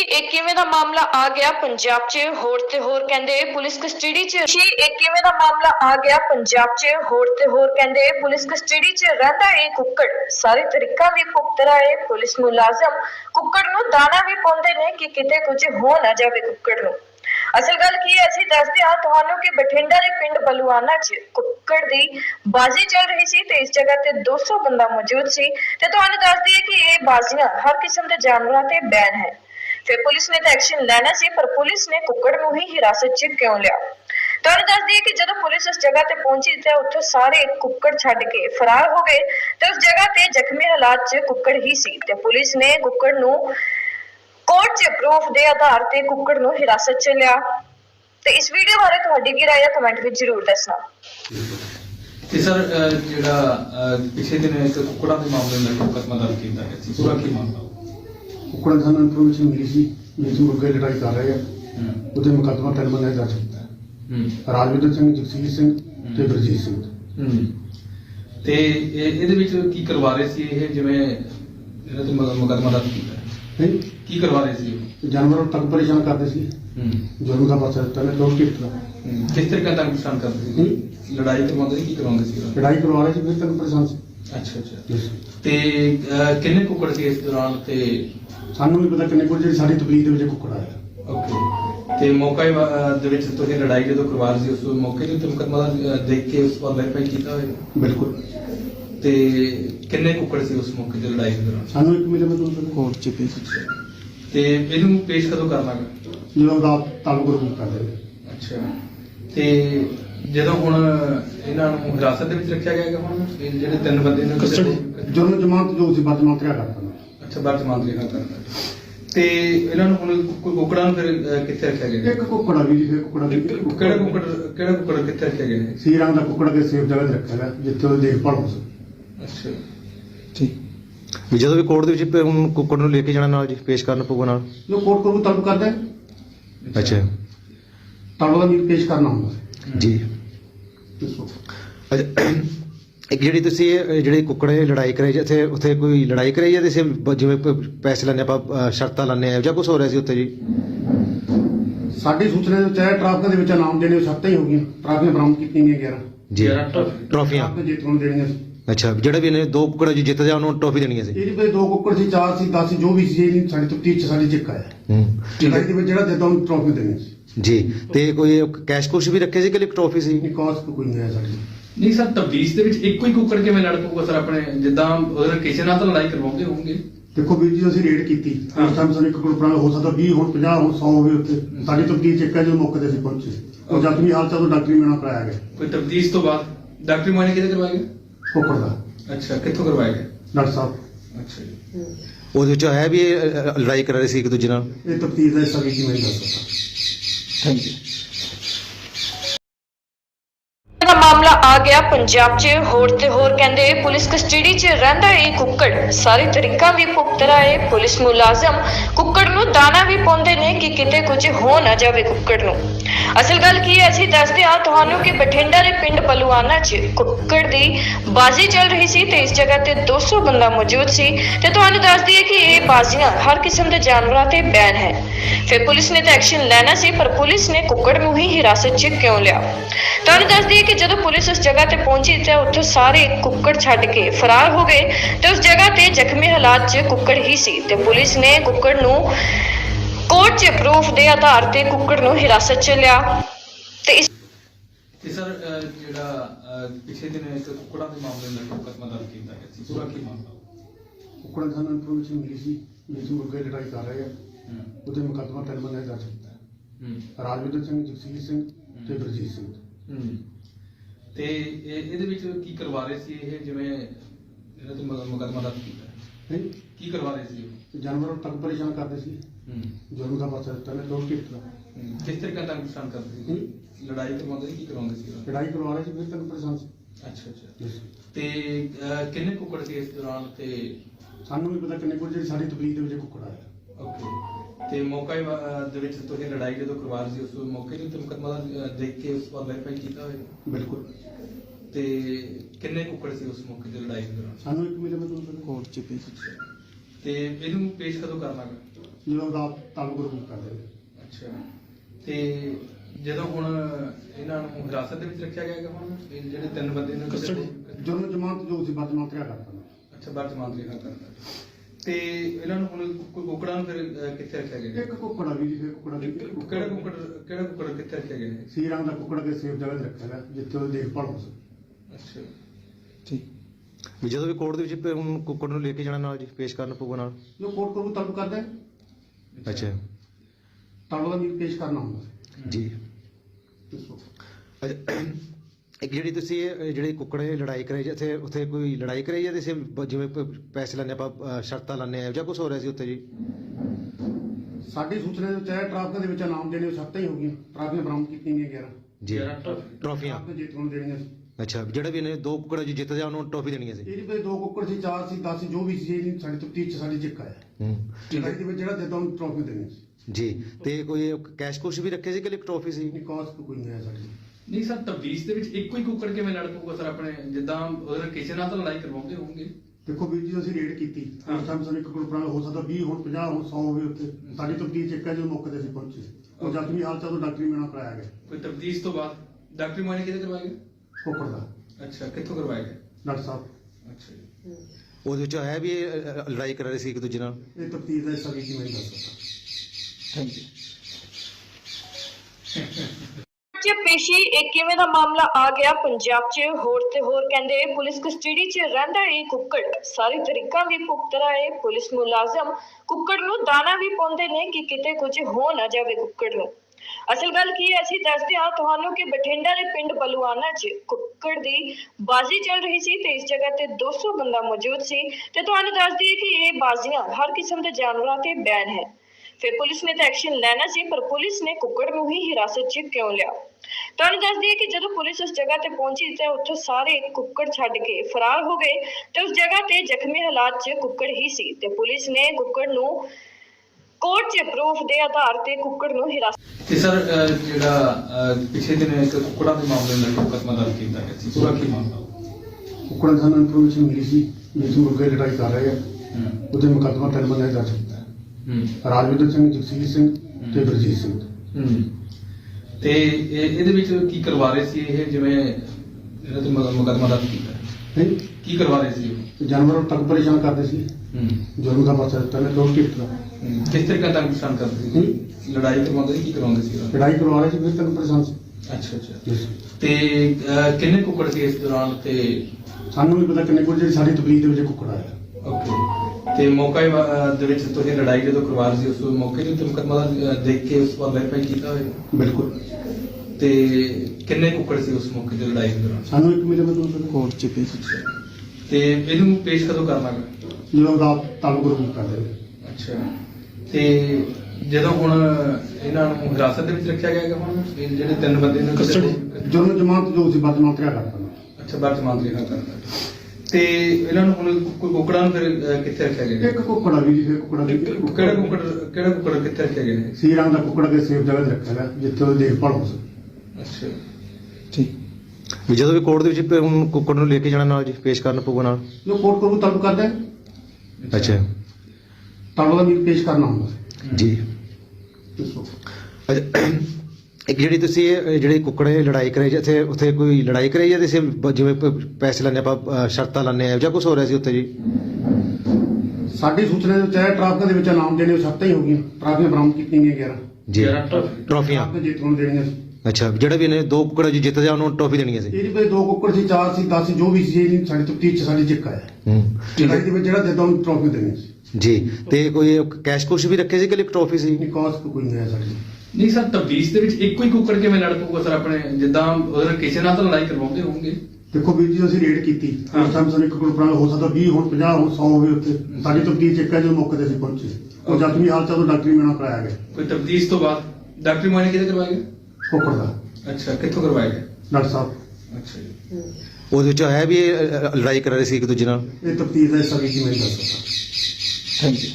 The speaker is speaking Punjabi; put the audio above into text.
ਇਹ ਕਿਵੇਂ ਦਾ ਮਾਮਲਾ ਆ ਗਿਆ ਪੰਜਾਬ 'ਚ? ਹੋਰ ਤੇ ਹੋਰ ਕਹਿੰਦੇ ਪੁਲਿਸ ਕਸਟਡੀ 'ਚ ਜੀ ਇਹ ਕਿਵੇਂ ਦਾ ਮਾਮਲਾ ਆ ਗਿਆ ਪੰਜਾਬ 'ਚ? ਹੋਰ ਤੇ ਹੋਰ ਕਹਿੰਦੇ ਪੁਲਿਸ ਕਸਟਡੀ 'ਚ ਰਹਿੰਦਾ ਇਹ ਕੁੱਕੜ। ਸਾਰੇ ਤਰੀਕਾ ਵੀ ਭੁਗਤ ਹੈ ਪੁਲਿਸ ਮੁਲਾਜ਼ਮ ਕੁੱਕੜ ਨੂੰ ਦਾਣਾ ਵੀ ਪਾਉਂਦੇ ਨੇ ਕਿ ਕਿਤੇ ਕੁਝ ਹੋ ਨਾ ਜਾਵੇ ਕੁੱਕੜ ਨੂੰ। ਅਸਲ ਗੱਲ ਕੀ ਹੈ, ਅਸੀਂ ਦੱਸਦੇ ਹਾਂ ਤੁਹਾਨੂੰ ਕਿ ਬਠਿੰਡਾ ਦੇ ਪਿੰਡ ਬਲੂਆਣਾ 'ਚ ਕੁੱਕੜ ਦੀ ਬਾਜ਼ੀ ਚੱਲ ਰਹੀ ਸੀ ਤੇ ਇਸ ਜਗ੍ਹਾ ਤੇ 200 ਬੰਦਾ ਮੌਜੂਦ ਸੀ ਤੇ ਤੁਹਾਨੂੰ ਦੱਸਦੀ ਹੈ ਕਿ ਇਹ ਬਾਜ਼ੀਆਂ ਹਰ ਕਿਸਮ ਦੇ ਜਾਨਵਰਾਂ ਤੇ ਬੈਨ ਹੈ। ਫਿਰ ਪੁਲਿਸ ਨੇ ਤਾਂ ਐਕਸ਼ਨ ਲੈਣਾ ਸੀ, ਪਰ ਪੁਲਿਸ ਨੇ ਕੁੱਕੜ ਨੂੰ ਹੀ ਹਿਰਾਸਤ 'ਚ ਕਿਉਂ ਲਿਆ? ਤੁਹਾਨੂੰ ਦੱਸ ਦਈਏ ਕਿ ਜਦੋਂ ਪੁਲਿਸ ਉਸ ਜਗ੍ਹਾ ਤੇ ਪਹੁੰਚੀ ਤੇ ਉੱਥੇ ਸਾਰੇ ਕੁੱਕੜ ਛੱਡ ਕੇ ਫਰਾਰ ਹੋ ਗਏ ਤੇ ਉਸ ਜਗ੍ਹਾ ਤੇ ਜ਼ਖਮੀ ਹਾਲਾਤ 'ਚ ਕੁੱਕੜ ਹੀ ਸੀ ਤੇ ਪੁਲਿਸ ਨੇ ਕੁੱਕੜ ਨੂੰ ਕੋਰਟ 'ਚ ਪ੍ਰੂਫ ਦੇ ਆਧਾਰ ਤੇ ਕੁੱਕੜ ਨੂੰ ਹਿਰਾਸਤ 'ਚ ਲਿਆ। ਤੇ ਇਸ ਵੀਡੀਓ ਬਾਰੇ ਤੁਹਾਡੀ ਕੀ ਰਾਏ ਹੈ ਕਮੈਂਟ ਵਿੱਚ ਜ਼ਰੂਰ ਦੱਸਣਾ। ਤੇ ਸਰ ਜਿਹੜਾ ਪਿਛਲੇ ਦਿਨ ਇੱਕ ਕੁੱਕੜਾਂ ਦੇ ਮਾਮਲੇ ਵਿੱਚ ਮੁਕੱਦਮਾ ਦਰਜ ਕੀਤਾ ਗਿਆ ਸੀ। ਪੂਰਾ ਕੀ ਮਾਮਲਾ ਕੁੱਕੜਾਂ ਦੀ ਸਾਨੂੰ ਇਨਫੋਰਮੇਸ਼ਨ ਮਿਲੀ ਸੀ ਵਿੱਚ ਮੁਰਗੇ ਲੜਾਈ ਕਰ ਰਹੇ ਆ। ਉਹਦੇ ਮੁਕੱਦਮਾ ਤਿੰਨ ਬੰਦੇ ਦਰਜ ਕੀਤਾ। ਰਾਜਵਿੰਦਰ ਸਿੰਘ ਜਗਸੀਰ ਸਿੰਘ ਤੇ ਬਰਜੀਤ ਸਿੰਘ। ਹੂੰ। ਤੇ ਇਹ- ਇਹਦੇ ਵਿੱਚ ਕੀ ਕਰਵਾ ਰਹੇ ਸੀ ਇਹ ਜਿਵੇਂ ਇਹਨਾਂ ਤੇ ਮੁਕ- ਮੁਕੱਦਮਾ ਦਰਜ ਕੀਤਾ? ਹੈ? ਨਹੀਂ। ਕੀ ਕਰਵਾ ਰਹੇ ਸੀ ਜਾਨਵਰਾਂ ਨੂੰ ਤੰਗ ਪਰੇਸ਼ਾਨ ਕਰਦੇ ਸੀ। ਹੂੰ। ਜ਼ੁਲਮ ਦਾ ਪਾਸਾ ਦਿੱਤਾ ਨੇ ਲੋਕ ਕੀਤਾ ਹੂੰ। ਕਿਸ ਤਰੀਕੇ ਨਾਲ ਪਛਾਣ ਕਰਦੇ ਸੀ? ਲੜਾਈ ਕਰਵਾਉਂਦੇ ਸੀ ਕੀ ਕਰਵਾਉਂਦੇ ਸੀ ਲੜਾਈ ਕਰਵਾ ਰਹੇ ਸੀ ਫਿਰ ਤੰਗ ਪਰੇਸ਼ਾਨ ਸੀ। ਅੱਛਾ ਅੱਛਾ. ਤੇ ਅਹ, ਕਿੰਨੇ ਕੁੱਕੜ ਸੀ ਇਸ ਦੌਰਾਨ ਤੇ ਸਾਨੂੰ ਨਹੀਂ ਪਤਾ ਕਿੰਨੇ ਕੋਲ ਜਿਹੜੀ ਸਾਡੀ ਤਬਲੀਗ ਦੇ ਵਿੱਚ ਕੁੱਕੜ ਆਇਆ। ਓਕੇ ਤੇ ਮੌਕੇ ਅਹ, ਦੇ ਵਿੱਚ ਤੁਸੀਂ ਲੜਾਈ ਜਦੋਂ ਕਰਵਾ ਰਹੇ ਸੀ ਉਸ ਮੌਕੇ ਦੇ ਉੱਤੇ ਮੁਕੱਦਮਾ ਦੇਖ ਕੇ ਉਸ ਪਰ ਵੈਰੀਫਾਈ ਕੀਤਾ ਹੋਇਆ? ਬਿਲਕੁਲ। ਤੇ ਕਿੰਨੇ ਕੁੱਕੜ ਸੀ ਉਸ ਮੌਕੇ ਤੇ ਲੜਾਈ ਦੇ ਦੌਰਾਨ? ਸਾਨੂੰ ਇੱਕ ਮਿਲੇ ਮਤਲਬ ਕੋਰਟ ਚ ਪੇਸ਼ ਤੇ ਇਹਨੂੰ ਪੇਸ਼ ਕਦੋਂ ਕਰਨਾ ਗਾ? ਜਦੋਂ ਰਾਤ ਤਾਲੁਕ ਰੂਪ ਕਰਦੇ ਨੇ ਅੱਛਾ। ਤੇ ਜਦੋਂ ਹੁਣ ਇਹਨਾਂ ਨੂੰ ਹਿਰਾਸਤ ਦੇ ਵਿੱਚ ਰੱਖਿਆ ਗਿਆ ਹੈਗਾ ਹੁਣ ਇਹ ਜਿਹੜੇ ਤਿੰਨ ਬੰਦੇ ਨੇ ਜੁਰਮ ਜਮਾਨਤ ਜੋ ਸੀ ਬਦ ਜਮਾਨਤ ਕਿਆ ਕਰਦਾ। ਅੱਛਾ ਬਾਅਦ ਜਮਾਨ ਦੇ ਕਰਨਾ ਤੇ ਇਹਨਾਂ ਨੂੰ ਹੁਣ ਕੁ- ਕੁੱਕੜਾਂ ਨੂੰ ਫਿਰ ਕਿੱਥੇ ਰੱਖਿਆ ਗਿਆ? ਇੱਕ ਕੁੱਕੜਾ ਵੀ ਜੀ ਫਿਰ ਕੁੱਕੜਾ ਵੀ ਕਿਹੜਾ ਕੁੱਕੜ ਕਿਹੜਾ ਕੁੱਕੜ ਕਿੱਥੇ ਰੱਖਿਆ ਗਿਆ? ਹੈ ਸੀ ਰੰਗ ਦਾ ਕੁੱਕੜ ਕੇ ਸੇਫ ਜਗ੍ਹਾ ਤੇ ਰੱਖਿਆ ਗਿਆ ਜਿੱਥੇ ਉਹਦੀ ਦੇਖਭਾਲ ਹੋ ਸਕੇ। ਅੱਛਾ। ਠੀਕ। ਵੀ ਜਦੋਂ ਵੀ ਕੋਰਟ ਦੇ ਵਿੱਚ ਪ- ਹੁਣ ਕੁੱਕੜ ਨੂੰ ਲੈ ਕੇ ਜਾਣਾ ਨਾਲ ਜੀ ਪੇਸ਼ ਕਰਨ ਪਊਗਾ ਨਾਲ? ਜੋ ਕੋਰਟ ਕੋਲ ਤਲਬ ਕਰਦਾ ਹੈ। ਅੱਛਾ। ਤਲਬ ਦਾ ਮੀਰ ਪੇਸ਼ ਕਰਨਾ ਹੁੰਦਾ। ਜੀ। ਦੱਸੋ ਅੱਛਾ, ਇੱਕ ਜਿਹੜੀ ਤੁਸੀਂ ਜਿਹੜੇ ਕੁੱਕੜ ਲੜਾਈ ਕਰਾਈ ਜਿੱਥੇ ਉੱਥੇ ਕੋਈ ਲੜਾਈ ਕਰਾਈ ਜਾਂ ਤੁਸੀਂ ਬ- ਜਿਵੇਂ ਪੈਸੇ ਲੈਣੇ ਆਪਾਂ ਸ਼ਰਤਾਂ ਲੈਣੇ ਆ ਜਾਂ ਕੁਝ ਹੋ ਰਿਹਾ ਸੀ ਉੱਥੇ ਜੀ? ਸਾਡੀ ਸੂਚਨਾ ਦੇ ਵਿੱਚ ਹੈ ਟਰਾਫਿਕਾਂ ਦੇ ਵਿੱਚ ਨਾਮ ਦੇਣੇ ਸੱਤਾਂ ਹੀ ਹੋ ਗਈਆਂ। ਟਰਾਫੀਆਂ ਬਰਾਮਦ ਕੀਤੀਆਂ ਗਈਆਂ 11 ਜੀ। ਟਰੋਫੀਆਂ? ਟਰਾਫੀਆਂ ਜੇਤੂ ਨੂੰ ਦੇਣੀਆਂ ਸੀ। ਅੱਛਾ ਜਿਹੜਾ ਵੀ ਇਹਨੇ ਦੋ ਕੁੱਕੜ ਜੀ ਜਿੱਤ ਜਾ ਉਹਨੂੰ ਟਰੋਫੀ ਦੇਣੀ ਸੀ? ਇਹਦੇ ਵਿੱਚ ਦੋ ਕੁੱਕੜ ਸੀ ਚਾਰ ਸੀ 10 ਸੀ ਜੋ ਵੀ ਸੀ ਇਹ ਸਾਡੀ ਤਫਤੀਸ਼ ਚ ਸਾਡੀ ਚਿੱਕ ਆਇਆ। ਹੂੰ। ਲੜਾਈ ਦੇ ਵਿੱਚ ਜਿਹੜਾ ਦਿੱਤਾ ਉਹਨੂੰ ਟਰਾਫੀ ਦੇਣੀ ਸੀ। ਜੀ ਤੇ ਕੋਈ ਕੈਸ਼ ਕੁਸ਼ ਵੀ ਰੱਖੇ ਸੀ ਕਿ ਇੱਕ ਟਰੋਫੀ ਸੀ? ਨਹੀਂ ਕੋਈ ਨਹੀਂ ਆਇਆ ਸਾਡੀ ਨਹੀਂ ਸਰ ਤਬਦੀਸ ਦੇ ਵਿੱਚ ਇੱਕੋ ਹੀ ਕੁੱਕੜ ਕਿਵੇਂ ਲੜ ਪਊਗਾ ਸਰ? ਆਪਣੇ ਜਿੱਦਾਂ ਅਗਰ ਕਿਸੇ ਨਾਲ ਤਾਂ ਲੜਾਈ ਕਰਵਾਉਂਦੇ ਹੋਣਗੇ। ਦੇਖੋ ਵੀਰ ਜੀ ਅਸੀਂ ਰੇਡ ਕੀਤੀ। ਉਸ ਟਾਈਮ ਸਾਨੂੰ ਇੱਕ ਕੁੱਕੜ ਹੋ ਸਕਦਾ 20 ਹੁਣ 50 ਹੁਣ 100 ਹੋਵੇ ਉੱਤੇ ਸਾਡੀ ਤਫਤੀਸ਼ ਚਿੱਕ ਹੈ ਜਦੋਂ ਮੌਕੇ ਤੇ ਅਸੀਂ ਪਹੁੰਚੇ। ਉਹ ਜ਼ਖਮੀ ਹਾਲਤ ਤੋਂ ਡਾਕਟਰੀ ਮੇਣਾ ਕਰਾਇਆ ਗਿਆ। ਕੋਈ ਤਬਦੀਸ ਤੋਂ ਬਾਅਦ ਡਾਕਟਰੀ ਮੁਆਇਨਾ ਕਿਹਦੇ ਕਰਵਾਇਆ ਗਿਆ ਕੁੱਕੜ ਦਾ। ਅੱਛਾ ਕਿੱਥੋਂ ਕਰਵਾਇਆ ਗਿਆ ਡਾਕਟਰ ਸਾਹਿਬ। ਅੱਛਾ ਜੀ। ਉਹਦੇ ਵਿੱਚ ਹੈ ਵੀ ਲੜਾਈ ਕਰ ਰਹੇ ਸੀ ਇੱਕ ਦੂਜੇ ਨਾਲ? ਇਹ ਤਫਤੀਸ਼ ਦਾ ਹਿੱਸਾ ਵੀ ਕੀ ਮੈਂ ਨਹੀਂ ਦੱਸ ਸਕਦਾ। ਥੈਂਕ ਯੂ ਦਾ ਮਾਮਲਾ ਆ ਗਿਆ ਪੰਜਾਬ 'ਚ। ਹੋਰ ਤੇ ਹੋਰ ਕਹਿੰਦੇ, ਪੁਲਿਸ ਕਸਟਡੀ 'ਚ ਰਹਿੰਦਾ ਏ ਕੁੱਕੜ। ਸਾਰੇ ਤਰੀਕਾ ਵੀ ਭੁਗਤ ਰਿਹਾ ਪੁਲਿਸ ਮੁਲਾਜ਼ਮ। ਕੁੱਕੜ ਨੂੰ ਦਾਣਾ ਵੀ ਪਾਉਂਦੇ ਨੇ ਕਿ ਕਿਤੇ ਕੁਝ ਹੋ ਨਾ ਜਾਵੇ ਕੁੱਕੜ ਨੂੰ। ਅਸਲ ਗੱਲ ਕੀ ਹੈ, ਅਸੀਂ ਦੱਸਦੇ ਹਾਂ ਤੁਹਾਨੂੰ ਕਿ ਬਠਿੰਡਾ ਦੇ ਪਿੰਡ ਬਲੂਆਣਾ 'ਚ ਕੁੱਕੜ ਦੀ ਬਾਜ਼ੀ ਚੱਲ ਰਹੀ ਸੀ ਤੇ ਇਸ ਜਗ੍ਹਾ ਤੇ 200 ਬੰਦਾ ਮੌਜੂਦ ਸੀ ਤੇ ਤੁਹਾਨੂੰ ਦੱਸ ਦਈਏ ਕਿ ਇਹ ਬਾਜ਼ੀਆਂ ਹਰ ਕਿਸਮ ਦੇ ਜਾਨਵਰਾਂ ਤੇ ਬੈਨ ਹੈ। ਫਿਰ ਪੁਲਿਸ ਨੇ ਤਾਂ ਐਕਸ਼ਨ ਲੈਣਾ ਸੀ, ਪਰ ਪੁਲਿਸ ਨੇ ਕੁੱਕੜ ਨੂੰ ਹੀ ਹਿਰਾਸਤ 'ਚ ਕਿਉਂ ਲਿਆ? ਤੁਹਾਨੂੰ ਦੱਸ ਦਈਏ ਕਿ ਜਦੋਂ ਪੁਲਿਸ ਉਸ ਜਗ੍ਹਾ ਤੇ ਪਹੁੰਚੀ ਤੇ ਉੱਥੇ ਸਾਰੇ ਕੁੱਕੜ ਛੱਡ ਕੇ ਫਰਾਰ ਹੋ ਗਏ ਤੇ ਉਸ ਜਗ੍ਹਾ ਤੇ ਜ਼ਖਮੀ ਹਾਲਾਤ 'ਚ ਕੁੱਕੜ ਹੀ ਸੀ ਤੇ ਪੁਲਿਸ ਨੇ ਕੁੱਕੜ ਨੂੰ ਕੋਰਟ 'ਚ ਪ੍ਰੂਫ ਦੇ ਆਧਾਰ ਤੇ ਕੁੱਕੜ ਨੂੰ ਹਿਰਾਸਤ 'ਚ ਲਿਆ ਤੇ ਇਸ ਤੇ ਸਰ ਜਿਹੜਾ ਪਿਛਲੇ ਦਿਨ ਇੱਕ ਕੁੱਕੜਾਂ ਦੇ ਮਾਮਲੇ ਵਿੱਚ ਮੁਕੱਦਮਾ ਦਰਜ ਕੀਤਾ ਗਿਆ ਸੀ। ਪੂਰਾ ਕੀ ਮਾਮਲਾ? ਕੁੱਕੜਾਂ ਦੀ ਸਾਨੂੰ ਇਨਫੋਰਮੇਸ਼ਨ ਮਿਲੀ ਸੀ ਵਿੱਚ ਮੁਰਗੇ ਲੜਾਈ ਕਰ ਰਹੇ ਆ। ਹੂੰ। ਉਹਦੇ ਮੁਕੱਦਮਾ ਤਿੰਨ ਬੰਦੇ ਦਰਜ ਕੀਤਾ। ਰਾਜਵਿੰਦਰ ਸਿੰਘ ਜਗਸੀਰ ਸਿੰਘ ਤੇ ਬਰਜੀਤ ਸਿੰਘ। ਤੇ ਇਹ- ਇਹਦੇ ਵਿੱਚ ਕੀ ਕਰਵਾ ਰਹੇ ਸੀ ਇਹ ਜਿਵੇਂ ਇਹਨਾਂ ਤੇ ਮੁਕ- ਮੁਕੱਦਮਾ ਦਰਜ ਕੀਤਾ। ਹੈ? ਨਹੀਂ। ਕੀ ਕਰਵਾ ਰਹੇ ਸੀ ਜਾਨਵਰਾਂ ਨੂੰ ਤੰਗ ਪਰੇਸ਼ਾਨ ਕਰਦੇ ਸੀ। ਹੂੰ। ਜ਼ੁਲਮ ਦਾ ਪਾਸਾ ਦਿੱਤਾ ਨੇ ਲੋਕ ਕੀਤਾ। ਕਿਸ ਤਰੀਕੇ ਨਾਲ ਪਛਾਣ ਕਰਦੇ ਸੀ? ਲੜਾਈ ਕਰਵਾਉਂਦੇ ਸੀ ਕੀ ਕਰਵਾਉਂਦੇ ਸੀ ਲੜਾਈ ਕਰਵਾ ਰਹੇ ਸੀ ਫਿਰ ਤੰਗ ਪਰੇਸ਼ਾਨ ਸੀ। ਅੱਛਾ ਅੱਛਾ. ਤੇ ਕਿੰਨੇ ਕੁੱਕੜ ਸੀ ਇਸ ਦੌਰਾਨ ਤੇ ਸਾਨੂੰ ਨਹੀਂ ਪਤਾ ਕਿੰਨੇ ਕੋਲ ਜਿਹੜੀ ਸਾਡੀ ਤਬਲੀਗ ਦੇ ਵਿੱਚ ਕੁੱਕੜ ਆਇਆ। ਓਕੇ ਤੇ ਮੌਕੇ ਦੇ ਵਿੱਚ ਤੁਸੀਂ ਲੜਾਈ ਜਦੋਂ ਕਰਵਾ ਰਹੇ ਸੀ ਉਸ ਮੌਕੇ ਉੱਤੇ ਮੁਕੱਦਮਾ ਦੇਖ ਕੇ ਉਸ ਪਰ ਵੈਰੀਫਾਈ ਕੀਤਾ ਹੋਇਆ? ਬਿਲਕੁਲ। ਤੇ ਕਿੰਨੇ ਕੁੱਕੜ ਸੀ ਉਸ ਮੌਕੇ ਤੇ ਲੜਾਈ ਦੇ ਦੌਰਾਨ? ਸਾਨੂੰ ਇੱਕ ਮਿਲੇ ਮਤਲਬ ਕੋਰਟ ਚ ਪੇਸ਼ ਤੇ ਇਹਨੂੰ ਪੇਸ਼ ਕਦੋਂ ਕਰਨਾ ਗਾ? ਜਦੋਂ ਦਾ ਤਾਲੁਕ ਰੂਪ ਕਰਦੇ ਨੇ ਅੱਛਾ। ਤੇ ਜਦੋਂ ਹੁਣ ਇਹਨਾਂ ਨੂੰ ਹਿਰਾਸਤ ਦੇ ਵਿੱਚ ਰੱਖਿਆ ਗਿਆ ਹੈਗਾ ਹੁਣ ਇਹ ਜਿਹੜੇ ਤਿੰਨ ਬੰਦੇ ਨੇ ਜੁਰਮ ਜਮਾਨਤ ਜੋ ਸੀ ਬਦ ਜਮਾਨਤ ਰਿਆ ਕਰਦਾ ਅੱਛਾ ਹਾਲ ਕਰਦਾ ਤੇ ਇਹਨਾਂ ਨੂੰ ਹੁਣ ਕੁ- ਕੁੱਕੜਾਂ ਨੂੰ ਫਿਰ ਅਹ, ਕਿੱਥੇ ਰੱਖਿਆ ਗਿਆ? ਇੱਕ ਕੁੱਕੜਾ ਵੀ ਜੀ ਫਿਰ ਕੁੱਕੜਾ ਵੀ ਕਿਹੜਾ ਕੁੱਕੜ ਕਿਹੜਾ ਕੁੱਕੜ ਕਿੱਥੇ ਰੱਖਿਆ ਗਿਆ? ਹੈ ਸੀ ਰੰਗ ਦਾ ਕੁੱਕੜ ਕੇ ਸੇਫ ਜਗ੍ਹਾ ਤੇ ਰੱਖਿਆ ਗਿਆ ਜਿੱਥੇ ਉਹਦੀ ਦੇਖਭਾਲ ਹੋ ਸਕੇ। ਅੱਛਾ। ਵੀ ਜਦੋਂ ਵੀ ਕੋਰਟ ਦੇ ਵਿੱਚ ਪ- ਹੁਣ ਕੁੱਕੜ ਨੂੰ ਲੈ ਕੇ ਜਾਣਾ ਨਾਲ ਜੀ ਪੇਸ਼ ਕਰਨ ਪਊਗਾ ਨਾਲ? ਜੋ ਕੋਰਟ ਕੋਲ ਤਲਬ ਕਰਦਾ ਅੱਛਾ। ਤਲਬ ਦਾ ਵੀ ਪੇਸ਼ ਕਰਨਾ ਹੁੰਦਾ। ਜੀ। ਦੱਸੋ। ਅੱਛਾ, ਇੱਕ ਜਿਹੜੀ ਤੁਸੀਂ ਇਹ ਜਿਹੜੇ ਕੁੱਕੜੇ ਲੜਾਈ ਕਰਾਈ ਜਿੱਥੇ ਉੱਥੇ ਕੋਈ ਲੜਾਈ ਕਰਾਈ ਜਾਂ ਤੁਸੀਂ ਬ- ਜਿਵੇਂ ਪ- ਪੈਸੇ ਲੈਣੇ ਆਪਾਂ ਅ, ਸ਼ਰਤਾਂ ਲੈਣੇ ਆ ਜਾਂ ਕੁਝ ਹੋ ਰਿਹਾ ਸੀ ਉੱਥੇ ਜੀ? ਸਾਡੀ ਸੂਚਨਾ ਦੇ ਵਿੱਚ ਟਰਾਫਿਕ ਦੇ ਵਿੱਚ ਨਾਮ ਦੇਣੇ ਸੱਤਾਂ ਹੀ ਹੋ ਗਈਆਂ। ਟਰਾਫੀਆਂ ਬਰਾਮਦ ਕੀਤੀਆਂ ਗਈਆਂ 11 ਜੀ। ਟਰੋਫੀਆਂ? ਟਰਾਫੀਆਂ ਜਿੱਤ ਨੂੰ ਦੇਣੀਆਂ ਸੀ। ਅੱਛਾ ਜਿਹੜਾ ਵੀ ਇਹਨੇ ਦੋ ਕੁੱਕੜ ਜੀ ਜਿੱਤ ਜਾ ਉਹਨੂੰ ਟਰੋਫੀ ਦੇਣੀ ਸੀ? ਇਹਦੇ ਵਿੱਚ ਦੋ ਕੁੱਕੜ ਸੀ ਚਾਰ ਸੀ 10 ਸੀ ਜੋ ਵੀ ਸੀ ਇਹ ਸਾਡੀ ਤਫਤੀਸ਼ ਚ ਸਾਡੀ ਚਿੱਕ ਆਇਆ। ਹੂੰ। ਲੜਾਈ ਦੇ ਵਿੱਚ ਜਿਹੜਾ ਦਿੱਤਾ ਉਹਨੂੰ ਟਰਾਫੀ ਦੇਣੀ ਸੀ। ਜੀ ਤੇ ਕੋਈ ਕੈਸ਼ ਕੁਸ਼ ਵੀ ਰੱਖੇ ਸੀ ਕਿ ਇੱਕ ਟਰੋਫੀ ਸੀ? ਨਹੀਂ ਕਾਸ ਕੋਈ ਨਹੀਂ ਆਇਆ ਸਾਡੀ ਨਹੀਂ ਸਰ ਤਬਦੀਸ ਦੇ ਵਿੱਚ ਇੱਕੋ ਹੀ ਕੁੱਕੜ ਕਿਵੇਂ ਲੜ ਪਊਗਾ ਸਰ? ਆਪਣੇ ਜਿੱਦਾਂ ਉਹਦੇ ਨਾਲ ਕਿਸੇ ਨਾਲ ਤਾਂ ਲੜਾਈ ਕਰਵਾਉਂਦੇ ਹੋਣਗੇ। ਦੇਖੋ ਵੀਰ ਜੀ ਅਸੀਂ ਰੇਡ ਕੀਤੀ। ਹਾਂ। ਉਸ ਟਾਈਮ ਸਾਨੂੰ ਇੱਕ ਕੁੱਕੜ ਪੁਰਾਣਾ ਹੋ ਸਕਦਾ 20 ਹੁਣ 50 ਹੁਣ 100 ਹੋਵੇ ਉੱਥੇ। ਸਾਡੀ ਤਫਤੀਸ਼ ਚਿੱਕ ਹੈ ਜਦੋਂ ਮੌਕੇ ਤੇ ਅਸੀਂ ਪਹੁੰਚੇ। ਉਹ ਜ਼ਖਮੀ ਹਾਲਤ ਉਹ ਡਾਕਟਰੀ ਮੇਣਾ ਕਰਾਇਆ ਗਿਆ। ਕੋਈ ਤਬਦੀਸ ਤੋਂ ਬਾਅਦ? ਡਾਕਟਰੀ ਮੁਆਇਨੇ ਕਿਹਦੇ ਕਰਵਾਇਆ ਗਿਆ ਕੁੱਕੜ ਦਾ। ਅੱਛਾ ਕਿੱਥੋਂ ਕਰਵਾਇਆ ਗਿਆ ਡਾਕਟਰ ਸਾਹਿਬ। ਅੱਛਾ ਜੀ। ਉਹਦੇ ਵਿੱਚ ਆਇਆ ਵੀ ਲੜਾਈ ਕਰ ਰਹੇ ਸੀ ਇੱਕ ਦੂਜੇ ਨਾਲ? ਇਹ ਤਫਤੀਸ਼ ਦਾ ਹਿੱਸਾ ਵੀ ਕੀ ਮੈਂ ਨਹੀਂ ਦੱਸ ਸਕਦਾ ਥੈਂਕ ਯੂ। ਚ ਪੇਸ਼ੀ ਇੱਕ ਕਿਵੇਂ ਦਾ ਮਾਮਲਾ ਆ ਗਿਆ ਪੰਜਾਬ 'ਚ? ਹੋਰ ਤੇ ਹੋਰ ਕਹਿੰਦੇ, ਪੁਲਿਸ ਕਸਟਡੀ 'ਚ ਰਹਿੰਦਾ ਇਹ ਕੁੱਕੜ। ਸਾਰੀ ਤਰੀਕਾਂ ਵੀ ਭੁਗਤ ਹੈ ਪੁਲਿਸ ਮੁਲਾਜ਼ਮ ਕੁੱਕੜ ਨੂੰ ਦਾਣਾ ਵੀ ਪਾਉਂਦੇ ਨੇ ਕਿ ਕਿਤੇ ਕੁਝ ਹੋ ਨਾ ਜਾਵੇ ਕੁੱਕੜ ਨੂੰ। ਅਸਲ ਗੱਲ ਕੀ ਹੈ, ਅਸੀਂ ਦੱਸਦੇ ਹਾਂ ਤੁਹਾਨੂੰ ਕਿ ਬਠਿੰਡਾ ਦੇ ਪਿੰਡ ਬਲੂਆਣਾ 'ਚ ਕੁੱਕੜ ਦੀ ਬਾਜ਼ੀ ਚੱਲ ਰਹੀ ਸੀ ਤੇ ਇਸ ਜਗ੍ਹਾ ਤੇ 200 ਬੰਦਾ ਮੌਜੂਦ ਸੀ। ਤੇ ਤੁਹਾਨੂੰ ਦੱਸਦੀ ਦਈਏ ਕਿ ਇਹ ਬਾਜ਼ੀਆਂ ਹਰ ਕਿਸਮ ਦੇ ਜਾਨਵਰਾਂ ਤੇ ਬੈਨ ਹੈ। ਫਿਰ ਪੁਲਿਸ ਨੇ ਤਾਂ ਐਕਸ਼ਨ ਲੈਣਾ ਸੀ ਪਰ ਪੁਲਿਸ ਨੇ ਕੁੱਕੜ ਨੂੰ ਹੀ ਹਿਰਾਸਤ 'ਚ ਕਿਉਂ ਲਿਆ ਤੁਹਾਨੂੰ ਦੱਸ ਦਈਏ ਕਿ ਜਦੋਂ ਪੁਲਿਸ ਉਸ ਜਗ੍ਹਾ ਤੇ ਪਹੁੰਚੀ ਤੇ ਉੱਥੇ ਸਾਰੇ ਕੁੱਕੜ ਛੱਡ ਕੇ ਫਰਾਰ ਹੋ ਗਏ ਤੇ ਉਸ ਜਗ੍ਹਾ ਤੇ ਜ਼ਖਮੀ ਹਾਲਾਤ 'ਚ ਕੁੱਕੜ ਹੀ ਸੀ ਤੇ ਪੁਲਿਸ ਨੇ ਕੁੱਕੜ ਨੂੰ ਕੋਰਟ 'ਚ ਪ੍ਰੂਫ ਦੇ ਆਧਾਰ ਤੇ ਕੁੱਕੜ ਨੂੰ ਹਿਰਾਸਤ ਤੇ ਸਰ ਅਹ, ਜਿਹੜਾ ਅਹ, ਪਿਛਲੇ ਦਿਨ ਇੱਕ ਕੁੱਕੜਾਂ ਦੇ ਮਾਮਲੇ ਨਾਲ ਮੁਕੱਦਮਾ ਦਰਜ ਕੀਤਾ ਗਿਆ ਸੀ ਪੂਰਾ ਕੀ ਮਾਮਲਾ ਕੁੱਕੜ ਦੀ ਸਾਨੂੰ ਇਨਫੋਰਮੇਸ਼ਨ ਮਿਲੀ ਸੀ ਜਿਸ ਮੁਰਗੇ ਲੜਾਈ ਕਰ ਰਹੇ ਆ ਹੂੰ ਉਹਦੇ ਮੁਕੱਦਮਾ ਤਿੰਨ ਬੰਦੇ ਦਰਜ ਕੀਤਾ ਹੈ ਹੂੰ ਰਾਜਵਿੰਦਰ ਸਿੰਘ ਜਗਸੀਰ ਸਿੰਘ ਤੇ ਬਲਜੀਤ ਸਿੰਘ। ਤੇ ਇਹ- ਇਹਦੇ ਵਿੱਚ ਕੀ ਕਰਵਾ ਰਹੇ ਸੀ ਇਹ ਜਿਵੇਂ ਇਹਨਾਂ ਤੇ ਮੁਕੱਦਮਾ ਦਰਜ ਕੀਤਾ? ਹੈ? ਨਹੀਂ। ਕੀ ਕਰਵਾ ਰਹੇ ਸੀ ਉਹ? ਜਾਨਵਰਾਂ ਨੂੰ ਤੱਕ ਪਰੇਸ਼ਾਨ ਕਰਦੇ ਸੀ। ਹੂੰ। ਜੁਰਮ ਦਾ ਮਸਲਾ ਦਿੱਤਾ ਨੇ ਲੋਕ ਟਿਕਟ ਦਾ। ਕਿਸ ਤਰੀਕੇ ਨਾਲ ਪਰੇਸ਼ਾਨ ਕਰਦੇ ਸੀ? ਲੜਾਈ ਕਰਵਾਉਂਦੇ ਸੀ ਕੀ ਕਰਵਾਉਂਦੇ ਸੀ? ਉਹਦਾ? ਲੜਾਈ ਕਰਵਾ ਰਹੇ ਸੀ ਫਿਰ ਤੱਕ ਪਰੇਸ਼ਾਨ ਸੀ। ਅੱਛਾ ਅੱਛਾ. ਤੇ ਅਹ, ਕਿੰਨੇ ਕੁੱਕੜ ਸੀ ਇਸ ਦੌਰਾਨ ਤੇ? ਸਾਨੂੰ ਵੀ ਪਤਾ ਕਿੰਨੇ ਕੁ ਜਿਹੜੀ ਸਾਡੀ ਤਬਲੀਗ ਦੇ ਵਿੱਚ ਕੁੱਕੜ ਆਇਆ। ਤੇ ਮੌਕੇ ਦੇ ਵਿੱਚ ਤੁਸੀਂ ਲੜਾਈ ਜਦੋਂ ਕਰਵਾ ਰਹੇ ਸੀ ਉਸ ਮੌਕੇ ਤੇ ਮੁਕੱਦਮਾ ਦੇਖ ਕੇ ਉਸ ਪਰ ਵੈਰੀਫਾਈ ਕੀਤਾ ਹੋਇਆ? ਬਿਲਕੁਲ। ਤੇ ਕਿੰਨੇ ਕੁੱਕੜ ਸੀ ਉਸ ਮੌਕੇ ਤੇ ਲੜਾਈ ਦੇ ਦੌਰਾਨ? ਸਾਨੂੰ ਇੱਕ ਮਿਲੇ ਮਤਲਬ ਕੋਰਟ ਚ ਪੇਸ਼ ਤੇ ਇਹਨੂੰ ਪੇਸ਼ ਕਦੋਂ ਕਰਨਾ ਹੈ ਜਦੋਂ ਦਾ ਤਾਲੁਕ ਰੂਪ ਕਰਦੇ ਅੱਛਾ। ਤੇ ਜਦੋਂ ਹੁਣ ਇਹਨਾਂ ਨੂੰ ਹਿਰਾਸਤ ਦੇ ਵਿੱਚ ਰੱਖਿਆ ਗਿਆ ਹੈਗਾ ਹੁਣ ਜਿਹੜੇ ਤਿੰਨ ਬੰਦੇ ਨੇ ਜੁਰਮ ਜਮਾਨਤ ਜੋ ਸੀ ਬਦ ਜਮਾਨਤ ਰਿਆ ਕਰਦਾ। ਅੱਛਾ ਹਾਲ ਕਰਦਾ। ਤੇ ਇਹਨਾਂ ਨੂੰ ਹੁਣ ਕੁ- ਕੁੱਕੜਾਂ ਨੂੰ ਫਿਰ ਕਿੱਥੇ ਰੱਖਿਆ ਗਿਆ? ਇੱਕ ਕੁੱਕੜਾ ਵੀ ਜੀ ਫਿਰ ਕੁੱਕੜਾ ਵੀ ਕਿਹੜਾ ਕੁੱਕੜ ਕਿਹੜਾ ਕੁੱਕੜ ਕਿੱਥੇ ਰੱਖਿਆ ਗਿਆ? ਹੈ ਸੀ ਰੰਗ ਦਾ ਕੁੱਕੜ ਕੇ ਸੇਫ ਜਗ੍ਹਾ ਤੇ ਰੱਖਿਆ ਗਿਆ ਜਿੱਥੇ ਉਹਦੀ ਦੇਖਭਾਲ ਹੋ ਸਕੇ। ਅੱਛਾ। ਵੀ ਜਦੋਂ ਵੀ ਕੋਰਟ ਦੇ ਵਿੱਚ ਪ- ਹੁਣ ਕੁੱਕੜ ਨੂੰ ਲੈ ਕੇ ਜਾਣਾ ਨਾਲ ਜੀ ਪੇਸ਼ ਕਰਨ ਪਊਗਾ ਨਾਲ? ਜੋ ਕੋਰਟ ਕੋਲ ਤਲਬ ਕਰਦਾ ਹੈ। ਅੱਛਾ। ਤਲਬ ਦਾ ਵੀ ਪੇਸ਼ ਕਰਨਾ ਹੁੰਦਾ ਜੀ। ਦੱਸੋ। ਅੱਛਾ, ਇੱਕ ਜਿਹੜੀ ਤੁਸੀਂ ਇਹ ਜਿਹੜੇ ਕੁੱਕੜੇ ਲੜਾਈ ਕਰਾਈ ਜਿੱਥੇ ਉੱਥੇ ਕੋਈ ਲੜਾਈ ਕਰਾਈ ਜਾਂ ਤੁਸੀਂ ਬ- ਜਿਵੇਂ ਪ- ਪੈਸੇ ਲੈਣੇ ਆਪਾਂ ਅ, ਸ਼ਰਤਾਂ ਲੈਣੇ ਆ ਜਾਂ ਕੁਝ ਹੋ ਰਿਹਾ ਸੀ ਉੱਥੇ ਜੀ? ਸਾਡੀ ਸੂਚਨਾ ਦੇ ਵਿੱਚ ਹੈ ਟਰਾਫਿਕ ਦੇ ਵਿੱਚ ਨਾਮ ਦੇਣੇ ਸੱਤਾਂ ਹੀ ਹੋ ਗਈਆਂ। ਟਰਾਫੀਆਂ ਬਰਾਮਦ ਕੀਤੀਆਂ ਗਈਆਂ 11 ਜੀ। ਟਰੋਫੀਆਂ? ਟਰਾਫੀਆਂ ਜਿੱਤ ਨੂੰ ਦੇਣੀਆਂ ਸੀ। ਅੱਛਾ ਜਿਹੜਾ ਵੀ ਇਹਨੇ ਦੋ ਕੁੱਕੜ ਜੀ ਜਿੱਤ ਜਾ ਉਹਨੂੰ ਟਰੋਫੀ ਦੇਣੀ ਸੀ। ਇਹਦੇ ਵਿੱਚ ਦੋ ਕੁੱਕੜ ਸੀ ਚਾਰ ਸੀ 10 ਸੀ ਜੋ ਵੀ ਸੀ ਇਹ ਸਾਡੀ ਤਫਤੀਸ਼ ਚ ਸਾਡੀ ਚਿੱਕ ਆਇਆ। ਹੂੰ। ਲੜਾਈ ਦੇ ਵਿੱਚ ਜਿਹੜਾ ਦਿੱਤਾ ਉਹਨੂੰ ਟਰਾਫੀ ਦੇਣੀ ਸੀ। ਜੀ ਤੇ ਕੋਈ ਕੈਸ਼ ਕੁਸ਼ ਵੀ ਰੱਖੇ ਸੀ ਕਿ ਇੱਕ ਟਰੋਫੀ ਸੀ? ਨਹੀਂ ਕਾਸ ਕੋਈ ਨਹੀਂ ਆਇਆ ਸਾਡੀ। ਨਹੀਂ ਸਰ ਤਬਦੀਸ ਦੇ ਵਿੱਚ ਇੱਕੋ ਹੀ ਕੁੱਕੜ ਕਿਵੇਂ ਲੜ ਪਊਗਾ ਸਰ? ਆਪਣੇ ਜਿੱਦਾਂ ਨਾਲ ਕਿਸੇ ਨਾਲ ਤਾਂ ਲੜਾਈ ਕਰਵਾਉਂਦੇ ਹੋਣਗੇ। ਦੇਖੋ ਵੀਰ ਜੀ ਅਸੀਂ ਰੇਡ ਕੀਤੀ। ਹਾਂ। ਉਸ ਟਾਈਮ ਸਾਨੂੰ ਇੱਕ ਕੁੱਕੜ ਪੁਰਾਣਾ ਹੋ ਸਕਦਾ 20 ਹੁਣ 50 ਹੁਣ 100 ਹੋਵੇ ਉੱਥੇ। ਸਾਡੀ ਤਫਤੀਸ਼ ਚਿੱਕ ਹੈ ਜਦੋਂ ਮੌਕੇ ਤੇ ਅਸੀਂ ਪਹੁੰਚੇ। ਉਹ ਜ਼ਖਮੀ ਹਾਲਤ ਉਹ ਡਾਕਟਰੀ ਮੇਣਾ ਕਰਾਇਆ ਗਿਆ। ਕੋਈ ਤਬਦੀਸ ਤੋਂ ਬਾਅਦ ਡਾਕਟਰੀ ਮੁਆਇਨੇ ਕਿਹਦੇ ਕਰਵਾਇਆ ਗਿਆ ਕੁੱਕੜ ਦਾ। ਅੱਛਾ ਕਿੱਥੋਂ ਕਰਵਾਇਆ ਗਿਆ ਡਾਕਟਰ ਸਾਹਿਬ। ਅੱਛਾ ਜੀ। ਉਹਦੇ ਵਿੱਚ ਆਇਆ ਵੀ ਇਹ ਅ, ਅ, ਲੜਾਈ ਕਰ ਰਹੇ ਸੀ ਇੱਕ ਦੂਜੇ ਨਾਲ? ਇਹ ਤਫਤੀਸ਼ ਦਾ ਹਿੱਸਾ ਵੀ ਕੀ ਮੈਂ ਨਹੀਂ ਦੱਸ ਸਕਦਾ। Thank you.